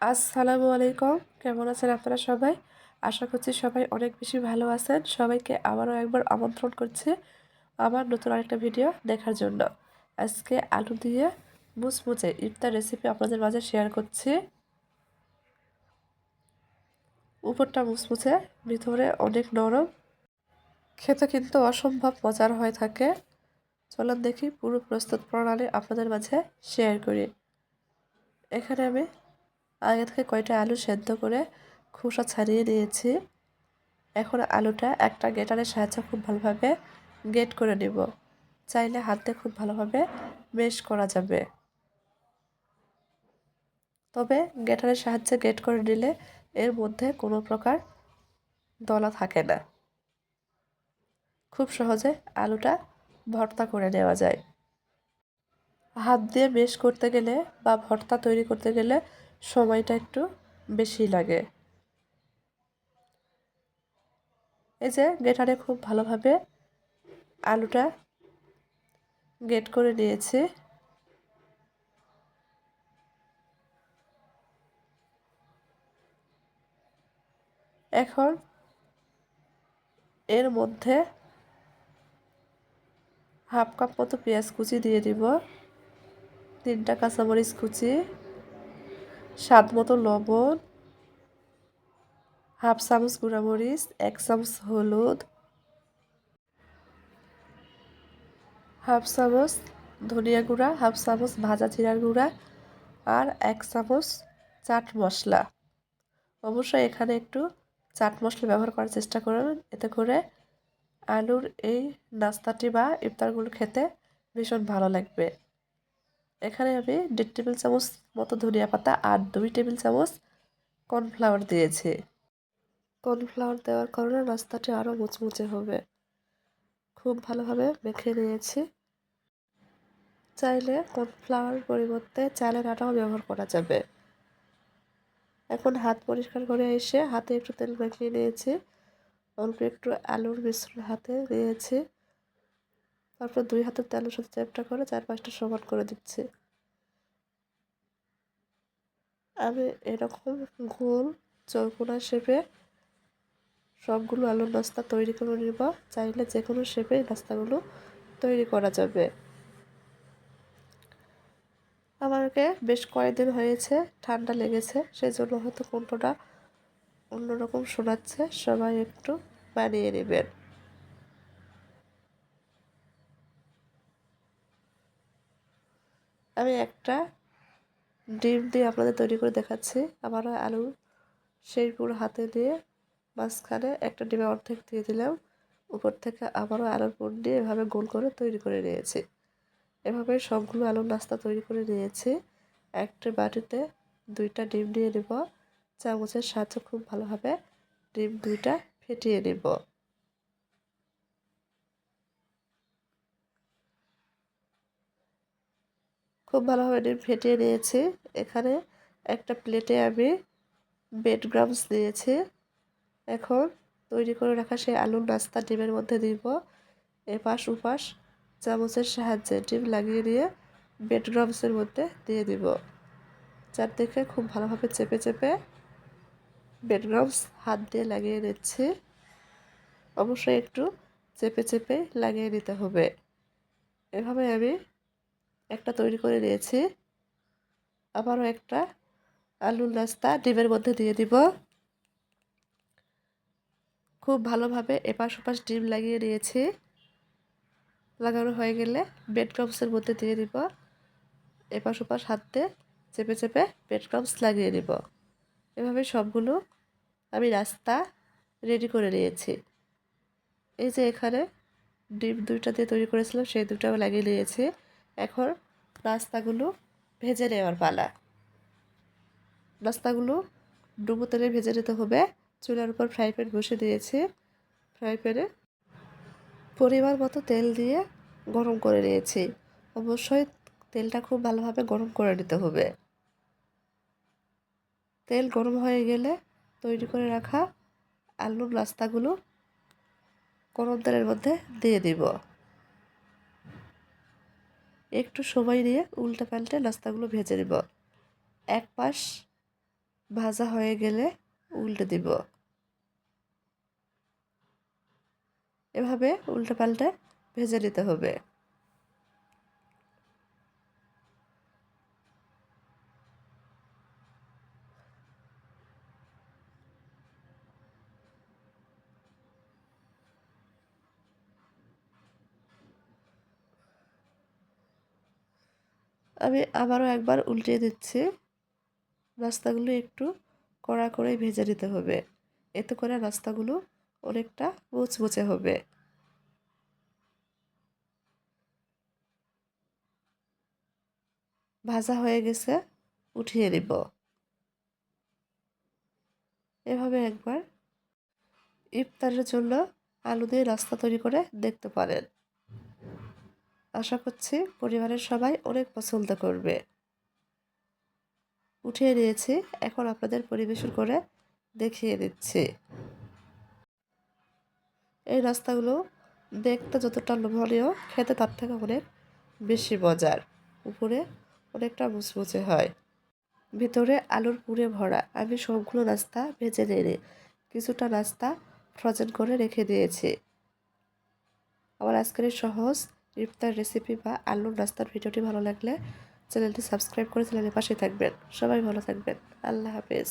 আসসালামু আলাইকুম। কেমন আছেন আপনারা সবাই? আশা করছি সবাই অনেক বেশি ভালো আছেন। সবাইকে আবারও একবার আমন্ত্রণ করছি আমার নতুন আরেকটা ভিডিও দেখার জন্য। আজকে আলু দিয়ে মুচমুচে ইফতার রেসিপি আপনাদের মাঝে শেয়ার করছি। উপরটা মুচমুচে, ভিতরে অনেক নরম। খেতে কিন্তু অসম্ভব মজার হয়ে থাকে। চলুন দেখি পুরো প্রস্তুত প্রণালী আপনাদের মাঝে শেয়ার করি। এখানে আমি আগে থেকে কয়টা আলু সেদ্ধ করে খোসা ছাড়িয়ে নিয়েছি এখন আলুটা একটা গেটারের সাহায্যে খুব ভালোভাবে গেট করে নেব। চাইলে হাতে খুব ভালোভাবে মেশ করা যাবে। তবে গেটারের সাহায্যে গেট করে নিলে এর মধ্যে কোনো প্রকার দলা থাকে না। খুব সহজে আলুটা ভর্তা করে নেওয়া যায়। হাত দিয়ে মেশ করতে গেলে বা ভর্তা তৈরি করতে গেলে সময়টা একটু বেশি লাগে। এই যে গেটারে খুব ভালোভাবে আলুটা গেট করে নিয়েছি। এখন এর মধ্যে হাফ কাপ মতো পেঁয়াজ কুচি দিয়ে দিব, তিনটা কাঁচামরিচ কুচি। স্বাদ মতো লবণ, হাফ চামচ গুঁড়ামরিচ, এক চামচ হলুদ, হাফ চামচ ধনিয়া গুঁড়া, হাফ চামচ ভাজা জিরার গুঁড়া আর এক চামচ চাট মশলা। অবশ্যই এখানে একটু চাট মশলা ব্যবহার করার চেষ্টা করবেন এতে করে আলুর এই নাস্তাটি বা ইফতারগুলো খেতে ভীষণ ভালো লাগবে। এখানে আমি দেড় টেবিল চামচ মতো ধনিয়া পাতা আর দুই টেবিল চামচ কর্নফ্লাওয়ার দিয়েছি। কর্নফ্লাওয়ার দেওয়ার কারণে নাস্তাটি আরও মুচমুচে হবে। খুব ভালোভাবে মেখে নিয়েছি। চাইলে কর্নফ্লাওয়ার পরিবর্তে চালের আটাও ব্যবহার করা যাবে। এখন হাত পরিষ্কার করে এসে হাতে একটু তেল মাখিয়ে নিয়েছি। অল্প একটু আলুর মিশ্রণ হাতে নিয়েছি। তারপর দুই হাতের তেলের সাথে চ্যাপটা করে চার পাঁচটা সমান করে দিচ্ছি। আমি এরকম গোল চৌকোনা শেপে সবগুলো আলুর নাস্তা তৈরি করে নিব। চাইলে যে কোনো শেপে নাস্তাগুলো তৈরি করা যাবে। আমাকে বেশ কয়েকদিন হয়েছে, ঠান্ডা লেগেছে সেই জন্য হয়তো কণ্ঠটা অন্যরকম শোনাচ্ছে। সবাই একটু বানিয়ে নেবেন। আমি একটা ডিম দিয়ে আপনাদের তৈরি করে দেখাচ্ছি। আবার আলু সেই পুরো হাতে দিয়ে মাঝখানে একটা ডিমের অর্ধেক দিয়ে দিলাম। উপর থেকে আবারও আলুর পুর দিয়ে এভাবে গোল করে তৈরি করে নিয়েছি। এভাবে সবগুলো আলুর নাস্তা তৈরি করে নিয়েছি। একটা বাটিতে দুইটা ডিম দিয়ে নেব। চামচের সাহায্যে খুব ভালোভাবে ডিম দুইটা ফেটিয়ে নেব। খুব ভালোভাবে ডিম ফেটিয়ে নিয়েছি। এখানে একটা প্লেটে আমি বেড গ্রামস নিয়েছি এখন তৈরি করে রাখা সেই আলুর নাস্তা ডিমের মধ্যে দিব। এপাশ উপাশ চামচের সাহায্যে ডিম লাগিয়ে দিয়ে বেড গ্রামসের মধ্যে দিয়ে দিব। চারদিকে খুব ভালোভাবে চেপে চেপে বেড গ্রামস হাত দিয়ে লাগিয়ে নিচ্ছি। অবশ্যই একটু চেপে চেপে লাগিয়ে নিতে হবে। এভাবে আমি একটা তৈরি করে নিয়েছি। আবারও একটা আলুর নাস্তা, ডিমের মধ্যে দিয়ে দিব। খুব ভালোভাবে এপাশ ওপাশ ডিম লাগিয়ে নিয়েছি। লাগানো হয়ে গেলে বেড ক্রামসের মধ্যে দিয়ে দিব। এপাশ ওপাশ হাতে চেপে চেপে বেড ক্রামস লাগিয়ে দিব এভাবে সবগুলো আমি রাস্তা রেডি করে নিয়েছি। এই যে এখানে ডিম দুইটা দিয়ে তৈরি করেছিলাম, সেই দুটাও লাগিয়ে নিয়েছি। এখন নাস্তাগুলো ভেজে নেওয়ার পালা। নাস্তাগুলো ডুবো তেলে ভেজে নিতে হবে। চুলার উপর ফ্রাই প্যান বসে দিয়েছি। ফ্রাই প্যানে পরিমাণ মতো তেল দিয়ে গরম করে নিয়েছি। অবশ্যই তেলটা খুব ভালোভাবে গরম করে নিতে হবে। তেল গরম হয়ে গেলে তৈরি করে রাখা আলুর নাস্তাগুলো গরম তেলের মধ্যে দিয়ে দিব। একটু সময় নিয়ে উল্টে পাল্টে নাস্তাগুলো ভেজে নেব। এক পাশ ভাজা হয়ে গেলে উল্টে দিব। এভাবে উল্টে পাল্টে ভেজে নিতে হবে। আমি আবারও একবার উল্টিয়ে দিচ্ছি। নাস্তাগুলো একটু কড়া করে ভেজে নিতে হবে। এতে করে নাস্তাগুলো অনেকটা মুচমুচে হবে। ভাজা হয়ে গেছে, উঠিয়ে নিব। এভাবে একবার ইফতারের জন্য আলু দিয়ে নাস্তা তৈরি করে দেখতে পারেন। আশা করছি পরিবারের সবাই অনেক পছন্দ করবে। উঠিয়ে নিয়েছি, এখন আপনাদের পরিবেশন করে দেখিয়ে দিচ্ছি। এই রাস্তাগুলো দেখতে যতটা লোভনীয়, খেতে তার থেকে অনেক বেশি মজার। উপরে অনেকটা মুচমুচে হয়। ভিতরে আলুর পুরে ভরা। আমি সবগুলো নাস্তা ভেজে নিয়ে কিছুটা নাস্তা ফ্রোজেন করে রেখে দিয়েছি। আমার আজকের সহজ ইফতার রেসিপি বা আলুর রাস্তার ভিডিওটি ভালো লাগলে চ্যানেলটি সাবস্ক্রাইব করে চ্যানেলের পাশে থাকবেন। সবাই ভালো থাকবেন। আল্লাহ হাফেজ।